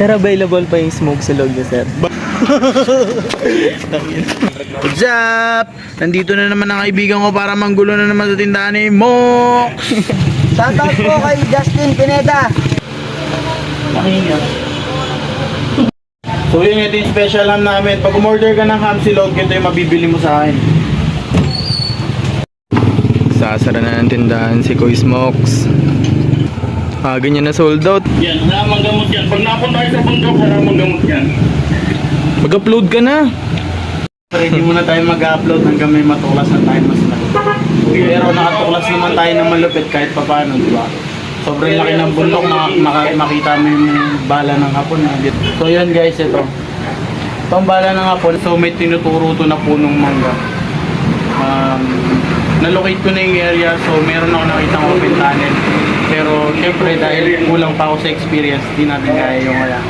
Sir, available pa yung smoke sa loob niya, sir. What's up? Nandito na naman ang kaibigan ko para manggulo na naman sa tindahan ni Mox. Shoutout po kay Justin Pineda. So yun, ito yung special ham namin. Pag umorder ka ng ham silog, ito yung mabibili mo sa akin. Sasara na ng tindahan si Koy Smokes. Ah, ganyan na sold out. Yan, wala mang gamot yan. Pag napunta tayo sa bundok, wala mang gamot yan. Mag-upload ka na. Ready muna tayo mag-upload hanggang may matuklas na tayo mas na. Pero nakatuklas naman tayo ng malupit kahit pa paano, di ba? Sobrang laki ng bundok na maka- makita mo yung bala ng hapon. na dito. So yun guys, ito. Ito ang bala ng hapon. So may tinuturo to na punong mangga. Um, nalocate ko na yung area so meron ako nakitang open tunnel. Pero syempre dahil kulang pa ako sa experience, di natin kaya yung kaya.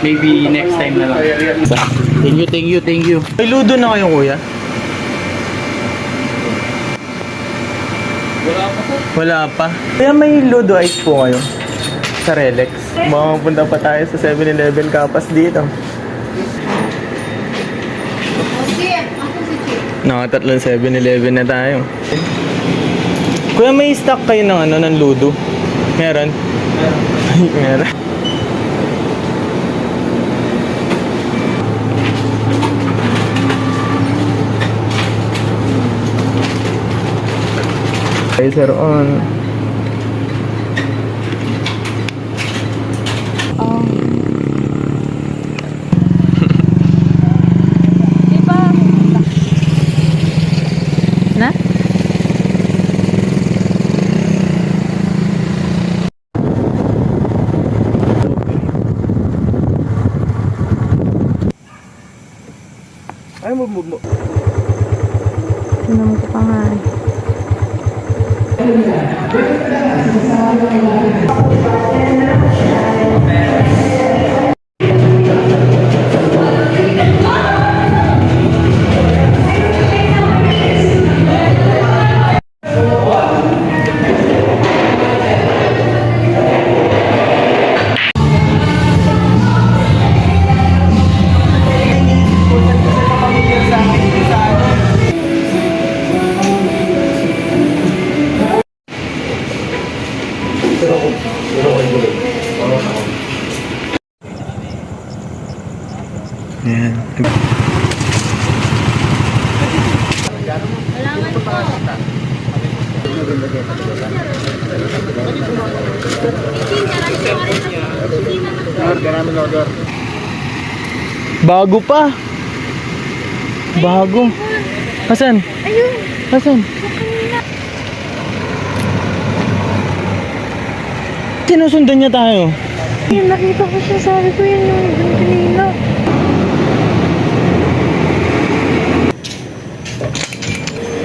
Maybe next time na lang. Thank you, thank you, thank you. May ludo na kayo, kuya? Wala pa. Kaya may ludo ice po kayo sa Relax. Baka mapunta pa tayo sa 7-Eleven kapas dito. Nakatatlong 7-Eleven na tayo. Kuya, may stock kayo ng ano, ng ludo? Meron? Meron. Laser on. Di ba? Na? Ay, mo, mo, mo. Inom ko pa nga eh. Yan. Bago pa. Bago. Asan? Ayun! Asan? Sinusundan niya tayo. Ayun, nakita ko siya. Sabi ko yun yung yung kanina. Thank you.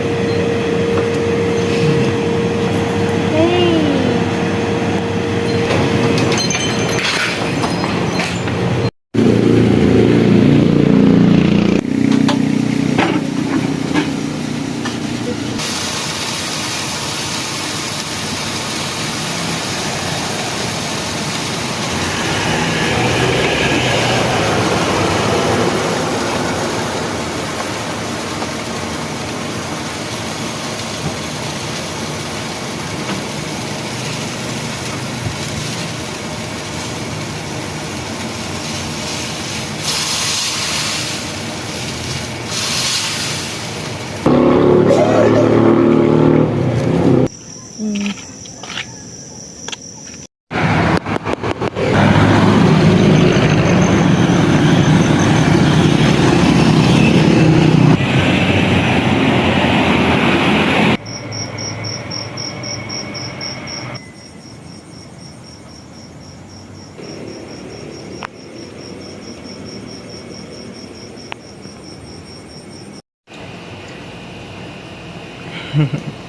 Mm-hmm.